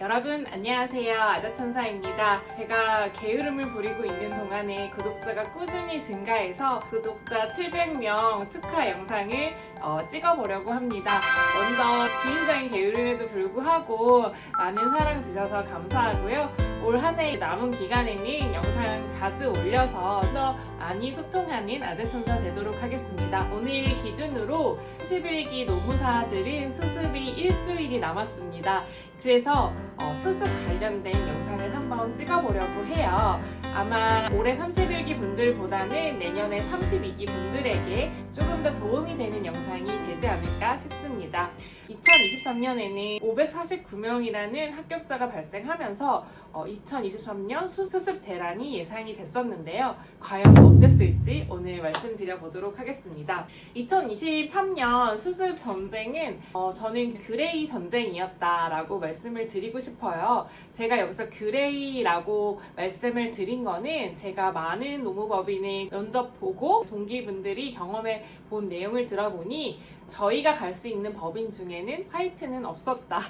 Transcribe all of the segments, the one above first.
여러분 안녕하세요. 아자천사입니다. 제가 게으름을 부리고 있는 동안에 구독자가 꾸준히 증가해서 구독자 700명 축하 영상을 어, 찍어보려고 합니다. 먼저 기인적인 게으름에도 불구하고 많은 사랑 주셔서 감사하고요 올 한 해 남은 기간에는 영상 자주 올려서 더 많이 소통하는 아재천사 되도록 하겠습니다 오늘 기준으로 11기 노무사들은 수습이 일주일이 남았습니다 그래서 어, 수습 관련된 영상을 한번 찍어보려고 해요. 아마 올해 31기 분들보다는 내년에 32기 분들에게 조금 더 도움이 되는 영상이 되지 않을까 싶습니다. 2023년에는 549명이라는 합격자가 발생하면서 어, 2023년 수습 대란이 예상이 됐었는데요. 과연 어땠을지 오늘 말씀드려 보도록 하겠습니다. 2023년 수습 전쟁은 어, 저는 그레이 전쟁이었다라고 말씀을 드리고 싶어요. 제가 여기서 그레이라고 말씀을 드린 거는 제가 많은 노무법인의 면접 보고 동기분들이 경험해 본 내용을 들어보니 저희가 갈 수 있는 법인 중에는 화이트는 없었다.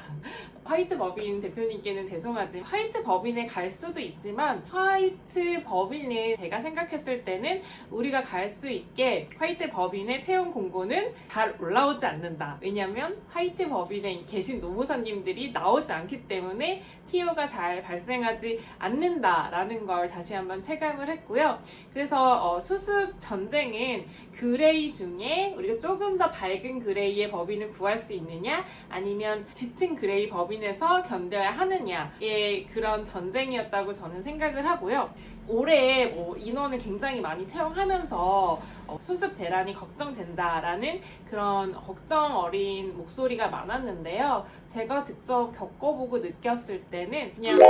화이트 법인 대표님께는 죄송하지만 화이트 법인에 갈 수도 있지만 화이트 법인에 제가 생각했을 때는 우리가 갈 수 있게 화이트 법인의 채용 공고는 잘 올라오지 않는다. 왜냐하면 화이트 법인에 계신 노무사님들이 나오지 않기 때문에 TO가 잘 발생하지 않는다라는 걸 다시 한번 체감을 했고요. 그래서 어, 수습 전쟁은 그레이 중에 우리가 조금 더 밝은 그레이의 법인을 구할 수 있느냐 아니면 짙은 그레이 법인 에서 견뎌야 하느냐의 그런 전쟁이었다고 저는 생각을 하고요. 올해 뭐 인원을 굉장히 많이 채용하면서 어, 수습 대란이 걱정된다라는 그런 걱정 어린 목소리가 많았는데요. 제가 직접 겪어보고 느꼈을 때는 그냥 델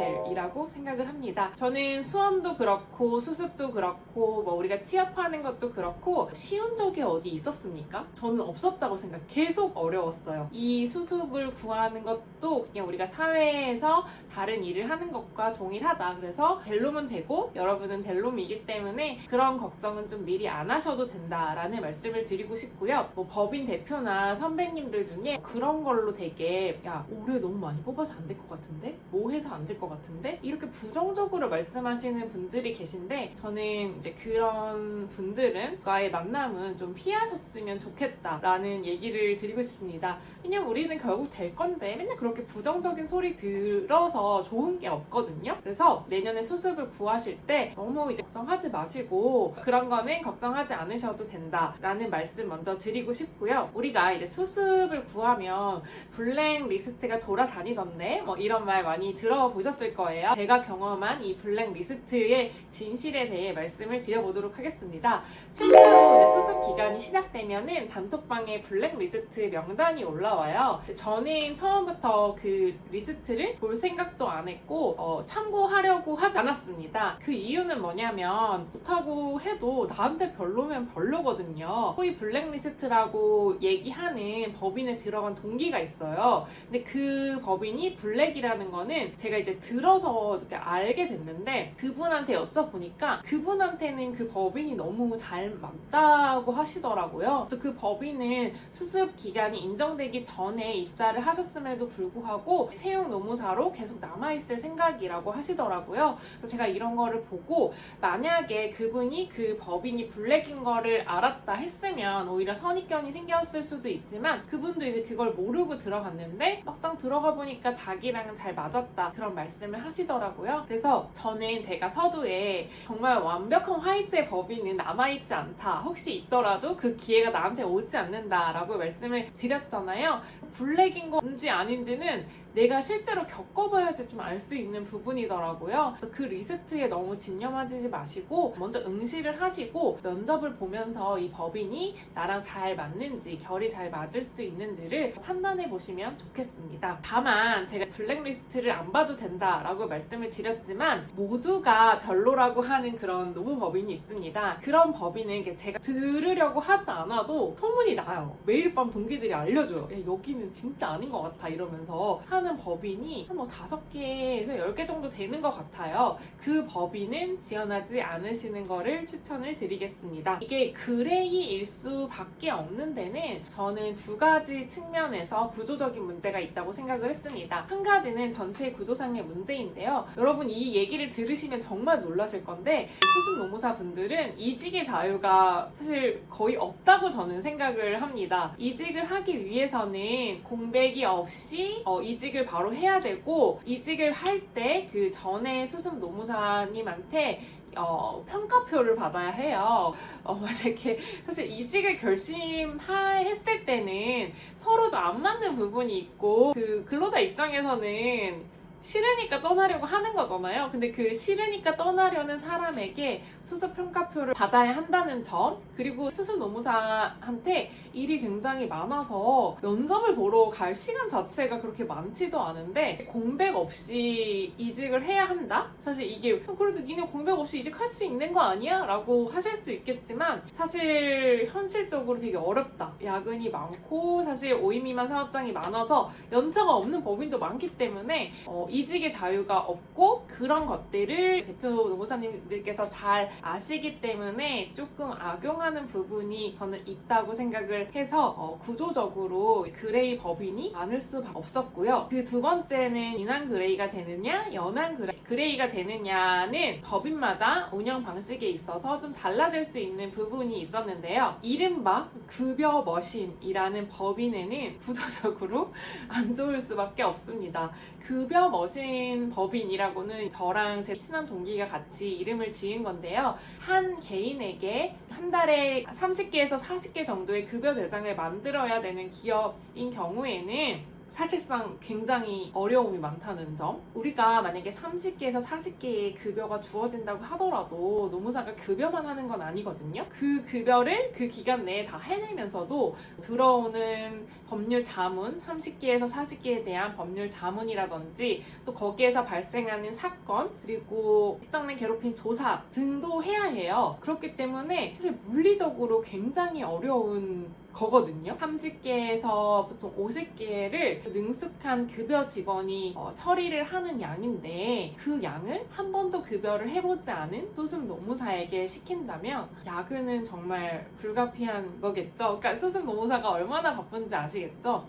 롱텔이라고 생각을 합니다. 저는 수험도 그렇고 수습도 그렇고 뭐 우리가 취업하는 것도 그렇고 쉬운 적이 어디 있었습니까? 저는 없었다고 생각. 계속 어려웠어요. 이 수습을 구하는 것도 그냥 우리가 사회에서 다른 일을 하는 것과 동일하다. 그래서 델롬은 되고 여러분은 델롬이기 때문에 그런 걱정은 좀 미리 안 하셔도 된다라는 말씀을 드리고 싶고요. 뭐 법인 대표나 선배님들 중에 그런 걸로 되게 야 올해 너무 많이 뽑아서 안 될 것 같은데 뭐 해서 안 될 것 같은데 이렇게 부정적으로 말씀하시는 분들이 계신데 저는 이제 그런 분들은 과의 만남은 좀 피하셨으면 좋겠다라는 얘기를 드리고 싶습니다. 왜냐면 우리는 결국 될 건데 맨날 그렇게 부정적인 소리 들어서 좋은 게 없거든요. 그래서 내년에 수습을 구하실 때 너무 이제 걱정하지 마시고 그런 거는 걱정하지 않으셔도 된다라는 말씀 먼저 드리고 싶고요. 우리가 이제 수습을 구하면 블랙 리스트가 돌아다니던데 뭐 이런 말 많이 들어보셨 을 거예요. 제가 경험한 이 블랙 리스트의 진실에 대해 말씀을 드려보도록 하겠습니다. 실제로 수습 기간이 시작되면은 단톡방에 블랙 리스트 명단이 올라와요. 저는 처음부터 그 리스트를 볼 생각도 안 했고 어, 참고하려고 하지 않았습니다. 그 이유는 뭐냐면 좋다고 해도 나한테 별로면 별로거든요. 소위 블랙리스트라고 얘기하는 법인에 들어간 동기가 있어요. 근데 그 법인이 블랙이라는 거는 제가 이제 들어서 이렇게 알게 됐는데 그분한테 여쭤보니까 그분한테는 그 법인이 너무 잘 맞다고 하시더라고요. 그래서 그 법인은 수습 기간이 인정되기 전에 입사를 하셨음에도 불구하고 채용 노무사로 계속 남아있을 생각이라고 하시더라고요. 그래서 제가 이런 거를 보고 만약에 그분이 그 법인이 블랙인 거를 알았다 했으면 오히려 선입견이 생겼을 수도 있지만 그분도 이제 그걸 모르고 들어갔는데 막상 들어가 보니까 자기랑은 잘 맞았다 그런 말씀 을 하시더라고요. 그래서 저는 제가 서두에 정말 완벽한 화이트의 법인은 남아있지 않다. 혹시 있더라도 그 기회가 나한테 오지 않는다라고 말씀을 드렸잖아요. 블랙인 건지 아닌지는 내가 실제로 겪어봐야지 좀 알 수 있는 부분이더라고요. 그래서 그 리스트에 너무 진념하지 마시고 먼저 응시를 하시고 면접을 보면서 이 법인이 나랑 잘 맞는지 결이 잘 맞을 수 있는지를 판단해 보시면 좋겠습니다. 다만 제가 블랙리스트를 안 봐도 된다라고 말씀을 드렸지만 모두가 별로라고 하는 그런 노무 법인이 있습니다. 그런 법인은 제가 들으려고 하지 않아도 소문이 나요. 매일 밤 동기들이 알려줘요. 야, 여기는 진짜 아닌 것 같아 이러면서 하는 지원하는 법인이 한 뭐 다섯 개에서 열 개 정도 되는 것 같아요. 그 법인은 지원하지 않으시는 거를 추천을 드리겠습니다. 이게 그레이 일 수밖에 없는 데는 저는 두 가지 측면에서 구조적인 문제가 있다고 생각을 했습니다. 한 가지는 전체 구조상의 문제인데요. 여러분 이 얘기를 들으시면 정말 놀라실 건데 수습 노무사 분들은 이직의 자유가 사실 거의 없다고 저는 생각을 합니다. 이직을 하기 위해서는 공백이 없이 어, 이직을 바로 해야 되고 이직을 할 때 그 전에 수습 노무사님한테 어, 평가표를 받아야 해요. 어, 만약에 사실 이직을 결심했을 때는 서로도 안 맞는 부분이 있고 그 근로자 입장에서는 싫으니까 떠나려고 하는 거잖아요. 근데 그 싫으니까 떠나려는 사람에게 수습 평가표를 받아야 한다는 점, 그리고 수습 노무사한테 일이 굉장히 많아서 면접을 보러 갈 시간 자체가 그렇게 많지도 않은데 공백 없이 이직을 해야 한다? 사실 이게 그래도 니네 공백 없이 이직할 수 있는 거 아니야? 라고 하실 수 있겠지만 사실 현실적으로 되게 어렵다. 야근이 많고 사실 5인 미만 사업장이 많아서 연차가 없는 법인도 많기 때문에 어, 이직의 자유가 없고 그런 것들을 대표 노무사님들께서 잘 아시기 때문에 조금 악용하는 부분이 저는 있다고 생각을 해서 어, 구조적으로 그레이 법인이 많을 수밖에 없었고요. 그 두 번째는 진한 그레이가 되느냐, 연한 그레이, 그레이가 되느냐는 법인마다 운영 방식에 있어서 좀 달라질 수 있는 부분이 있었는데요. 이른바 급여 머신이라는 법인에는 구조적으로 안 좋을 수밖에 없습니다. 급여 머신 법인이라고는 저랑 제 친한 동기가 같이 이름을 지은 건데요. 한 개인에게 한 달에 30개에서 40개 정도의 급여 대장을 만들어야 되는 기업인 경우에는 사실상 굉장히 어려움이 많다는 점. 우리가 만약에 30개에서 40개의 급여가 주어진다고 하더라도 노무사가 급여만 하는 건 아니거든요. 그 급여를 그 기간 내에 다 해내면서도 들어오는 법률 자문, 30개에서 40개에 대한 법률 자문이라든지 또 거기에서 발생하는 사건, 그리고 직장 내 괴롭힘 조사 등도 해야 해요. 그렇기 때문에 사실 물리적으로 굉장히 어려운 거거든요. 30개에서 보통 50개를 능숙한 급여 직원이 어, 처리를 하는 양인데 그 양을 한 번도 급여를 해보지 않은 수습 노무사에게 시킨다면 야근은 정말 불가피한 거겠죠. 그러니까 수습 노무사가 얼마나 바쁜지 아시겠죠?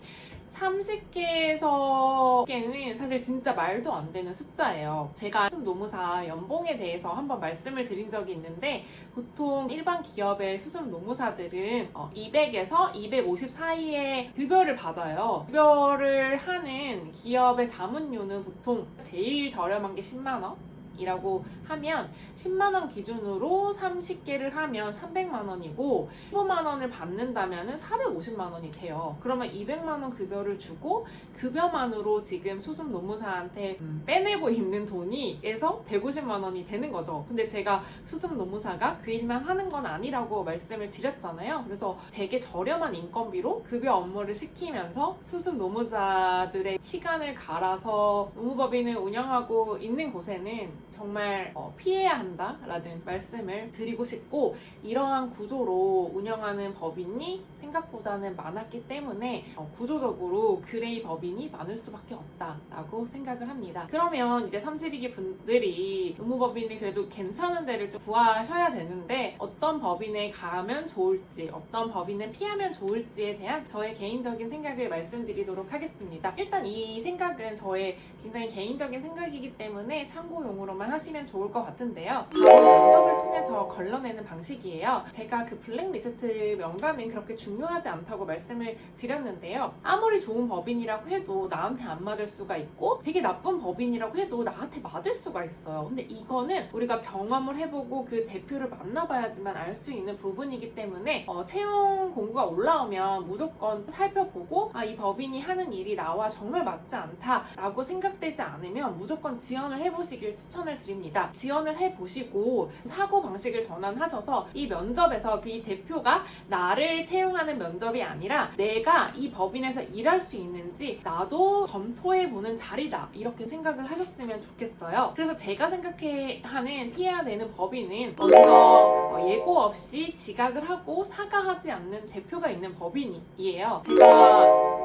30개에서 개는 사실 진짜 말도 안 되는 숫자예요. 제가 수습 노무사 연봉에 대해서 한번 말씀을 드린 적이 있는데 보통 일반 기업의 수습 노무사들은 200에서 250 사이에 급여를 받아요. 급여를 하는 기업의 자문료는 보통 제일 저렴한 게 10만 원. 이라고 하면 10만 원 기준으로 30개를 하면 300만 원이고 15만 원을 받는다면 450만 원이 돼요. 그러면 200만 원 급여를 주고 급여만으로 지금 수습 노무사한테 음, 빼내고 있는 돈이 에서 150만 원이 되는 거죠. 근데 제가 수습 노무사가 그 일만 하는 건 아니라고 말씀을 드렸잖아요. 그래서 되게 저렴한 인건비로 급여 업무를 시키면서 수습 노무자들의 시간을 갈아서 노무법인을 운영하고 있는 곳에는 정말 어, 피해야 한다라는 말씀을 드리고 싶고 이러한 구조로 운영하는 법인이 생각보다는 많았기 때문에 어, 구조적으로 그레이 법인이 많을 수밖에 없다라고 생각을 합니다. 그러면 이제 32기 분들이 노무법인이 그래도 괜찮은 데를 좀 구하셔야 되는데 어떤 법인에 가면 좋을지 어떤 법인을 피하면 좋을지에 대한 저의 개인적인 생각을 말씀드리도록 하겠습니다. 일단 이 생각은 저의 굉장히 개인적인 생각이기 때문에 참고용으로 만 하시면 좋을 것 같은데요. 면접을 통해서 걸러내는 방식이에요. 제가 그 블랙리스트 명단은 그렇게 중요하지 않다고 말씀을 드렸는데요. 아무리 좋은 법인이라고 해도 나한테 안 맞을 수가 있고 되게 나쁜 법인이라고 해도 나한테 맞을 수가 있어요. 근데 이거는 우리가 경험을 해보고 그 대표를 만나봐야지만 알 수 있는 부분이기 때문에 어, 채용 공고가 올라오면 무조건 살펴보고 아, 이 법인이 하는 일이 나와 정말 맞지 않다라고 생각되지 않으면 무조건 지원을 해보시길 추천을 드립니다. 지원을 해보시고 사고 방식을 전환하셔서 이 면접에서 그이 대표가 나를 채용하는 면접이 아니라 내가 이 법인에서 일할 수 있는지 나도 검토해보는 자리다 이렇게 생각을 하셨으면 좋겠어요. 그래서 제가 생각해 하는 피해야 되는 법인은 먼저 어, 예고 없이 지각을 하고 사과하지 않는 대표가 있는 법인이에요. 제가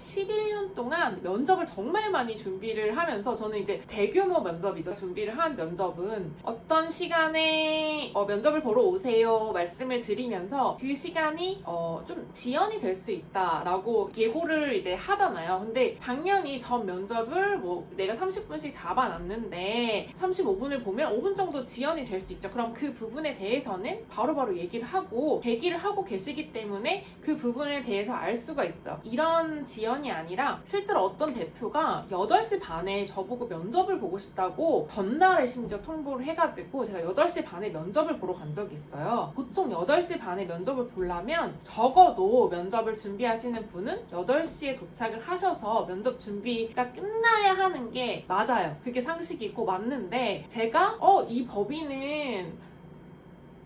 11년 동안 면접을 정말 많이 준비를 하면서 저는 이제 대규모 면접이죠. 준비를 한 면접은 어떤 시간에 어, 면접을 보러 오세요 말씀을 드리면서 그 시간이 어, 좀 지연이 될 수 있다라고 예고를 이제 하잖아요. 근데 당연히 전 면접을 뭐 내가 30분씩 잡아놨는데 35분을 보면 5분 정도 지연이 될 수 있죠. 그럼 그 부분에 대해서는 바로바로 얘기를 하고 대기를 하고 계시기 때문에 그 부분에 대해서 알 수가 있어요. 이런 지연 이 아니라 실제로 어떤 대표가 8시 반에 저보고 면접을 보고 싶다고 전날에 심지어 통보를 해가지고 제가 8시 반에 면접을 보러 간 적이 있어요. 보통 8시 반에 면접을 보려면 적어도 면접을 준비하시는 분은 8시에 도착을 하셔서 면접 준비가 끝나야 하는 게 맞아요. 그게 상식이고 맞는데 제가 어, 이 법인은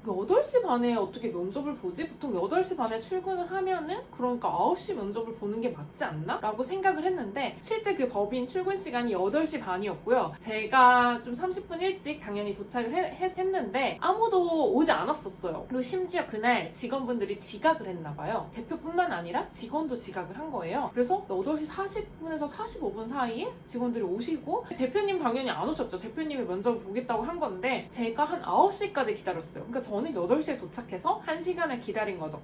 8시 반에 어떻게 면접을 보지? 보통 8시 반에 출근을 하면은 그러니까 9시 면접을 보는 게 맞지 않나? 라고 생각을 했는데 실제 그 법인 출근 시간이 8시 반이었고요. 제가 좀 30분 일찍 당연히 도착을 해- 했, 했는데 아무도 오지 않았었어요. 그리고 심지어 그날 직원분들이 지각을 했나 봐요. 대표뿐만 아니라 직원도 지각을 한 거예요. 그래서 8시 40분에서 45분 사이에 직원들이 오시고 대표님 당연히 안 오셨죠. 대표님이 면접을 보겠다고 한 건데 제가 한 9시까지 기다렸어요. 그러니까 저는 8시에 도착해서 1시간을 기다린 거죠.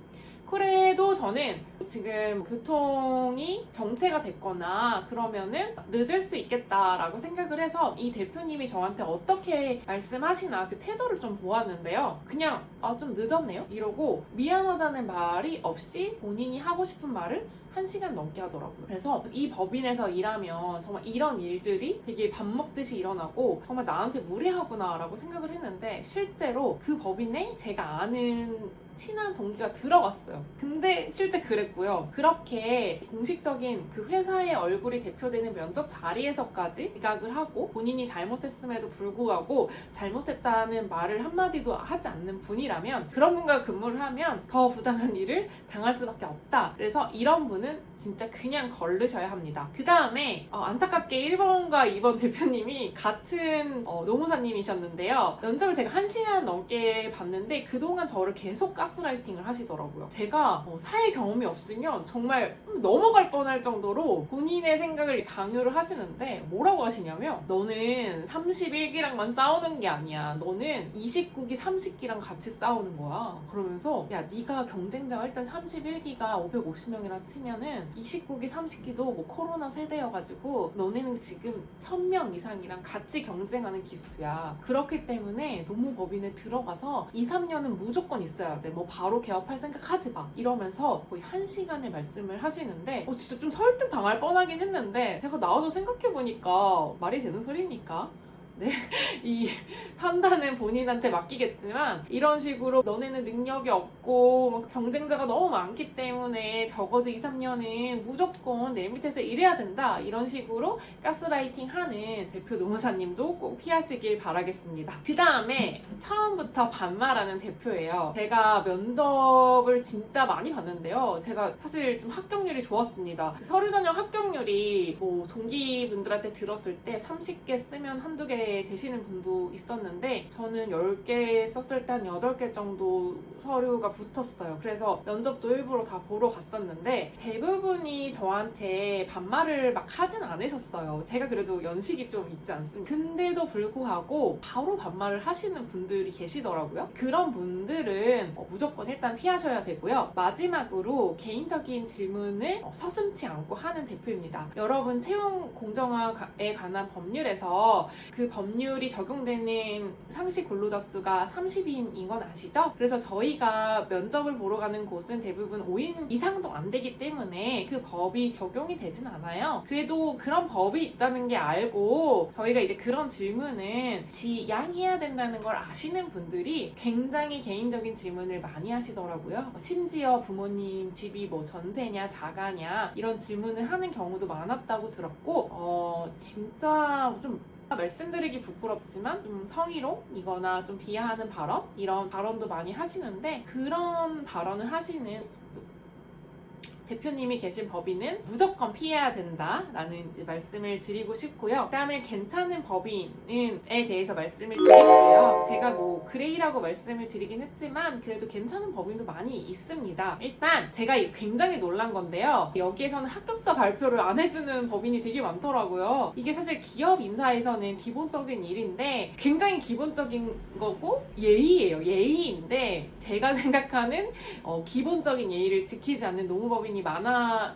그래도 저는 지금 교통이 정체가 됐거나 그러면은 늦을 수 있겠다라고 생각을 해서 이 대표님이 저한테 어떻게 말씀하시나 그 태도를 좀 보았는데요. 그냥 아 좀 늦었네요 이러고 미안하다는 말이 없이 본인이 하고 싶은 말을 한 시간 넘게 하더라고요. 그래서 이 법인에서 일하면 정말 이런 일들이 되게 밥 먹듯이 일어나고 정말 나한테 무례하구나라고 생각을 했는데 실제로 그 법인에 제가 아는 친한 동기가 들어갔어요. 근데 실제 그랬고요. 그렇게 공식적인 그 회사의 얼굴이 대표되는 면접 자리에서까지 지각을 하고 본인이 잘못했음에도 불구하고 잘못했다는 말을 한마디도 하지 않는 분이라면 그런 분과 근무를 하면 더 부당한 일을 당할 수밖에 없다. 그래서 이런 분은 진짜 그냥 걸르셔야 합니다. 그 다음에 안타깝게 1번과 2번 대표님이 같은 어, 노무사님이셨는데요. 면접을 제가 1시간 넘게 봤는데 그동안 저를 계속 가스 라이팅을 하시더라고요. 제가 어, 사회 경험이 없으면 정말 넘어갈 뻔할 정도로 본인의 생각을 강요를 하시는데 뭐라고 하시냐면 너는 31기랑만 싸우는 게 아니야. 너는 29기, 30기랑 같이 싸우는 거야. 그러면서 야 네가 경쟁자가 일단 31기가 550명이라 치면은 29기, 30기도 뭐 코로나 세대여가지고 너네는 지금 1000명 이상이랑 같이 경쟁하는 기수야. 그렇기 때문에 노무법인에 들어가서 2, 3년은 무조건 있어야 돼. 뭐 바로 개업할 생각 하지 마. 이러면서 거의 한 시간을 말씀을 하시는데 어, 진짜 좀 설득 당할 뻔하긴 했는데 제가 나와서 생각해 보니까 말이 되는 소리입니까? 네. 이 판단은 본인한테 맡기겠지만 이런 식으로 너네는 능력이 없고 막 경쟁자가 너무 많기 때문에 적어도 2, 3년은 무조건 내 밑에서 일해야 된다 이런 식으로 가스라이팅 하는 대표 노무사님도 꼭 피하시길 바라겠습니다. 그 다음에 처음부터 반말하는 대표예요. 제가 면접을 진짜 많이 봤는데요. 제가 사실 좀 합격률이 좋았습니다. 서류 전형 합격률이 뭐 동기분들한테 들었을 때 30개 쓰면 한두 개 되시는 분도 있었는데 저는 10개 썼을 때 한 8개 정도 서류가 붙었어요. 그래서 면접도 일부러 다 보러 갔었는데 대부분이 저한테 반말을 막 하진 않으셨어요. 제가 그래도 연식이 좀 있지 않습니까? 근데도 불구하고 바로 반말을 하시는 분들이 계시더라고요. 그런 분들은 어, 무조건 일단 피하셔야 되고요. 마지막으로 개인적인 질문을 어, 서슴지 않고 하는 대표입니다. 여러분 채용 공정화에 관한 법률에서 그 법 률이 적용되는 상시 근로자 수가 30인인 건 아시죠? 그래서 저희가 면접을 보러 가는 곳은 대부분 5인 이상도 안 되기 때문에 그 법이 적용이 되진 않아요. 그래도 그런 법이 있다는 게 알고 저희가 이제 그런 질문은 지양해야 된다는 걸 아시는 분들이 굉장히 개인적인 질문을 많이 하시더라고요. 심지어 부모님 집이 뭐 전세냐 자가냐 이런 질문을 하는 경우도 많았다고 들었고 어 진짜 좀 말씀드리기 부끄럽지만 좀 성희롱이거나 좀 비하하는 발언? 이런 발언도 많이 하시는데 그런 발언을 하시는 대표님이 계신 법인은 무조건 피해야 된다라는 말씀을 드리고 싶고요. 그다음에 괜찮은 법인에 대해서 말씀을 드릴게요. 제가 뭐 그레이라고 말씀을 드리긴 했지만 그래도 괜찮은 법인도 많이 있습니다. 일단 제가 굉장히 놀란 건데요. 여기에서는 합격자 발표를 안 해주는 법인이 되게 많더라고요. 이게 사실 기업 인사에서는 기본적인 일인데 굉장히 기본적인 거고 예의예요. 예의인데 제가 생각하는 어, 기본적인 예의를 지키지 않는 노무법인이 많아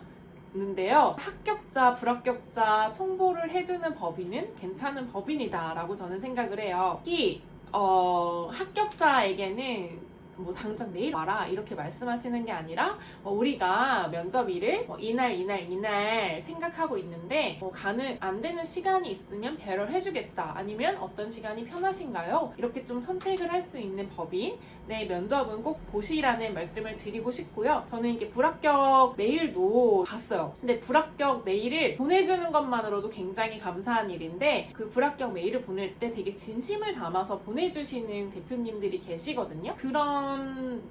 는데요. 합격자, 불합격자 통보를 해주는 법인은 괜찮은 법인이다라고 저는 생각을 해요. 특히 어, 합격자에게는 뭐 당장 내일 와라 이렇게 말씀하시는 게 아니라 어, 우리가 면접일을 뭐 이날 이날 이날 생각하고 있는데 뭐 가능 안 되는 시간이 있으면 배려를 해주겠다 아니면 어떤 시간이 편하신가요? 이렇게 좀 선택을 할 수 있는 법인 네 면접은 꼭 보시라는 말씀을 드리고 싶고요. 저는 이게 불합격 메일도 봤어요. 근데 불합격 메일을 보내주는 것만으로도 굉장히 감사한 일인데 그 불합격 메일을 보낼 때 되게 진심을 담아서 보내주시는 대표님들이 계시거든요. 그런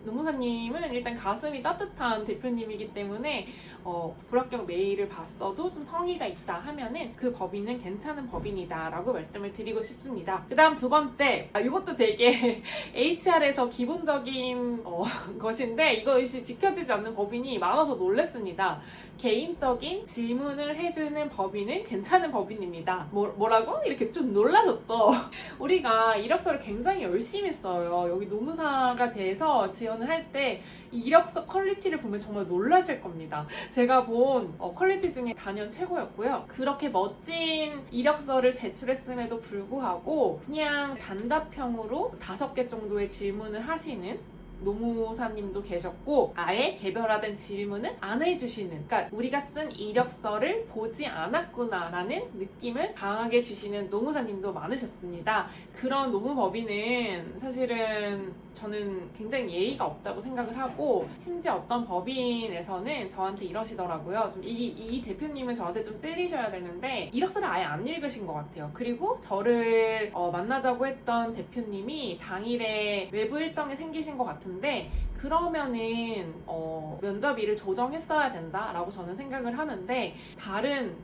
노무사님은 일단 가슴이 따뜻한 대표님이기 때문에 어, 불합격 메일을 봤어도 좀 성의가 있다 하면은 그 법인은 괜찮은 법인이다라고 말씀을 드리고 싶습니다. 그 다음 두 번째, 아, 이것도 되게 HR에서 기본적인 어, 것인데 이것이 지켜지지 않는 법인이 많아서 놀랬습니다. 개인적인 질문을 해주는 법인은 괜찮은 법인입니다. 뭐, 뭐라고? 이렇게 좀 놀라셨죠? 우리가 이력서를 굉장히 열심히 써요. 여기 노무사가 돼서 지원을 할 때 이력서 퀄리티를 보면 정말 놀라실 겁니다. 제가 본 어, 퀄리티 중에 단연 최고였고요. 그렇게 멋진 이력서를 제출했음에도 불구하고 그냥 단답형으로 다섯 개 정도의 질문을 하시는 노무사님도 계셨고 아예 개별화된 질문을 안 해주시는 그러니까 우리가 쓴 이력서를 보지 않았구나라는 느낌을 강하게 주시는 노무사님도 많으셨습니다. 그런 노무법인은 사실은 저는 굉장히 예의가 없다고 생각을 하고 심지어 어떤 법인에서는 저한테 이러시더라고요. 좀 이, 이 대표님은 저한테 좀 찔리셔야 되는데 이력서를 아예 안 읽으신 것 같아요. 그리고 저를 어, 만나자고 했던 대표님이 당일에 외부 일정이 생기신 것 같은데 그러면은 어, 면접일을 조정했어야 된다라고 저는 생각을 하는데 다른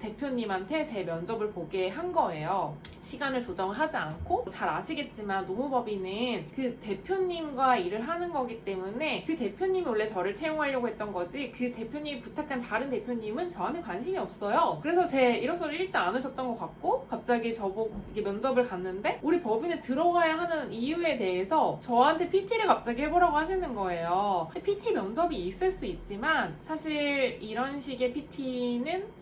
대표님한테 제 면접을 보게 한 거예요. 시간을 조정하지 않고 잘 아시겠지만 노무법인은 그 대표님과 일을 하는 거기 때문에 그 대표님이 원래 저를 채용하려고 했던 거지 그 대표님이 부탁한 다른 대표님은 저한테 관심이 없어요. 그래서 제 이력서를 읽지 않으셨던 것 같고 갑자기 저보고 면접을 갔는데 우리 법인에 들어가야 하는 이유에 대해서 저한테 PT를 갑자기 해보라고 하시는 거예요. PT 면접이 있을 수 있지만 사실 이런 식의 PT는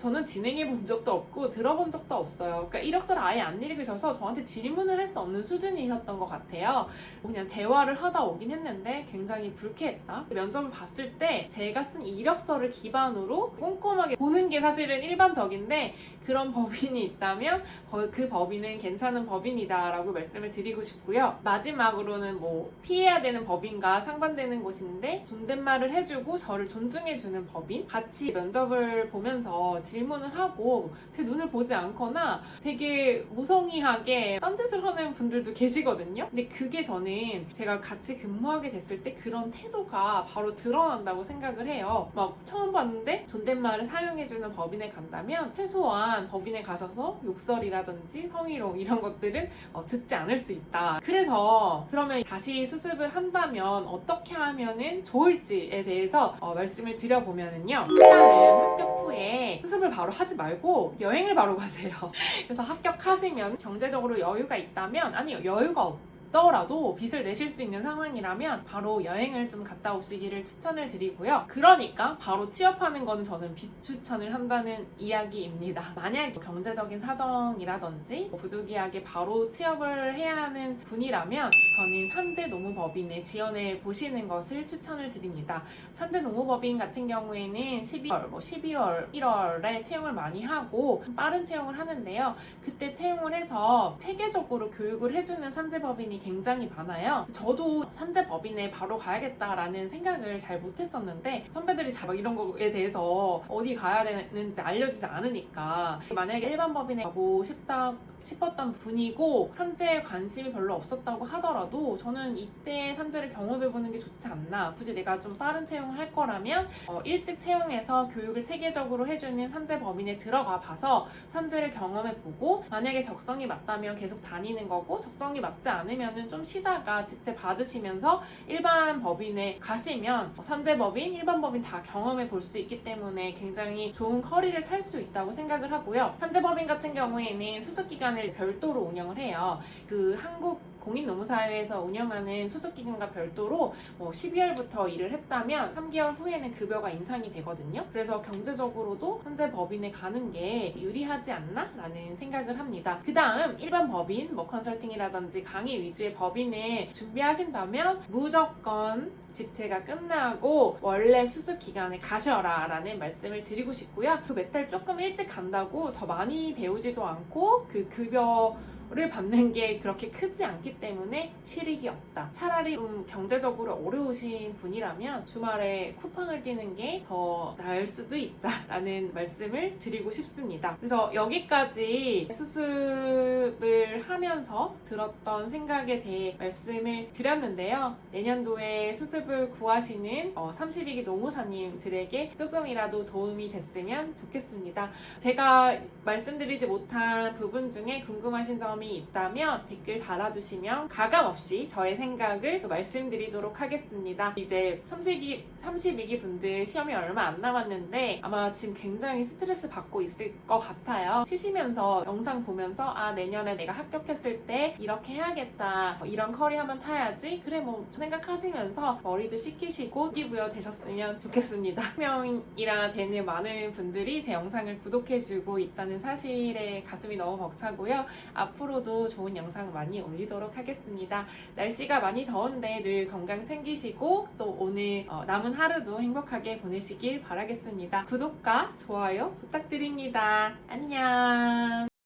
저는 진행해 본 적도 없고 들어본 적도 없어요. 그러니까 이력서를 아예 안 읽으셔서 저한테 질문을 할 수 없는 수준이셨던 것 같아요. 그냥 대화를 하다 오긴 했는데 굉장히 불쾌했다. 면접을 봤을 때 제가 쓴 이력서를 기반으로 꼼꼼하게 보는 게 사실은 일반적인데 그런 법인이 있다면 거- 그 법인은 괜찮은 법인이다라고 말씀을 드리고 싶고요. 마지막으로는 뭐 피해야 되는 법인과 상반되는 곳인데 존댓말을 해주고 저를 존중해주는 법인 같이 면접을 보면서 질문을 하고 제 눈을 보지 않거나 되게 무성의하게 딴짓을 하는 분들도 계시거든요. 근데 그게 저는 제가 같이 근무하게 됐을 때 그런 태도가 바로 드러난다고 생각을 해요. 막 처음 봤는데 존댓말을 사용해주는 법인에 간다면 최소한 법인에 가셔서 욕설이라든지 성희롱 이런 것들은 어, 듣지 않을 수 있다. 그래서 그러면 다시 수습을 한다면 어떻게 하면은 좋을지에 대해서 어, 말씀을 드려보면은요. 일단은 합격 후에 수습 을 바로 하지 말고 여행을 바로 가세요. 그래서 합격하시면 경제적으로 여유가 있다면 아니 여유가 없 더라도 빚을 내실 수 있는 상황이라면 바로 여행을 좀 갔다 오시기를 추천을 드리고요. 그러니까 바로 취업하는 거는 저는 비추천을 한다는 이야기입니다. 만약 경제적인 사정이라든지 뭐 부득이하게 바로 취업을 해야 하는 분이라면 저는 산재 노무법인에 지원해 보시는 것을 추천을 드립니다. 산재 노무법인 같은 경우에는 12월, 뭐 12월, 1월에 채용을 많이 하고 빠른 채용을 하는데요. 그때 채용을 해서 체계적으로 교육을 해주는 산재법인이 굉장히 많아요. 저도 산재법인에 바로 가야겠다라는 생각을 잘 못했었는데 선배들이 잘막 이런 거에 대해서 어디 가야 되는지 알려주지 않으니까 만약에 일반 법인에 가고 싶다 싶었던 분이고 산재에 관심이 별로 없었다고 하더라도 저는 이때 산재를 경험해보는 게 좋지 않나 굳이 내가 좀 빠른 채용을 할 거라면 어, 일찍 채용해서 교육을 체계적으로 해주는 산재 법인에 들어가 봐서 산재를 경험해보고 만약에 적성이 맞다면 계속 다니는 거고 적성이 맞지 않으면 좀 쉬다가 지체 받으시면서 일반 법인에 가시면 어, 산재 법인, 일반 법인 다 경험해 볼 수 있기 때문에 굉장히 좋은 커리를 탈 수 있다고 생각을 하고요. 산재 법인 같은 경우에는 수습 기간 을 별도로 운영을 해요. 그 한국 공인노무사회에서 운영하는 수습기간과 별도로 뭐 12월부터 일을 했다면 3개월 후에는 급여가 인상이 되거든요. 그래서 경제적으로도 현재 법인에 가는 게 유리하지 않나? 라는 생각을 합니다. 그 다음 일반 법인, 뭐 컨설팅이라든지 강의 위주의 법인을 준비하신다면 무조건 집체가 끝나고 원래 수습 기간에 가셔라 라는 말씀을 드리고 싶고요. 그 몇 달 조금 일찍 간다고 더 많이 배우지도 않고 그 급여 를 받는 게 그렇게 크지 않기 때문에 실익이 없다. 차라리 좀 경제적으로 어려우신 분이라면 주말에 쿠팡을 뛰는 게 더 나을 수도 있다라는 말씀을 드리고 싶습니다. 그래서 여기까지 수습을 하면서 들었던 생각에 대해 말씀을 드렸는데요. 내년도에 수습을 구하시는 32기 노무사님들에게 조금이라도 도움이 됐으면 좋겠습니다. 제가 말씀드리지 못한 부분 중에 궁금하신 점이 있다면 댓글 달아주시면 가감 없이 저의 생각을 또 말씀드리도록 하겠습니다. 이제 32기, 32기 분들 시험이 얼마 안 남았는데 아마 지금 굉장히 스트레스 받고 있을 것 같아요. 쉬시면서 영상 보면서 아 내년에 내가 합격했을 때 이렇게 해야겠다 뭐 이런 커리 하면 타야지 그래 뭐 생각하시면서 머리도 식히시고 기부여 되셨으면 좋겠습니다. 한 명이나 되는 많은 분들이 제 영상을 구독해주고 있다는 사실에 가슴이 너무 벅차고요. 앞으로 도 좋은 영상 많이 올리도록 하겠습니다. 날씨가 많이 더운데 늘 건강 챙기시고 또 오늘 어, 남은 하루도 행복하게 보내시길 바라겠습니다. 구독과 좋아요 부탁드립니다. 안녕.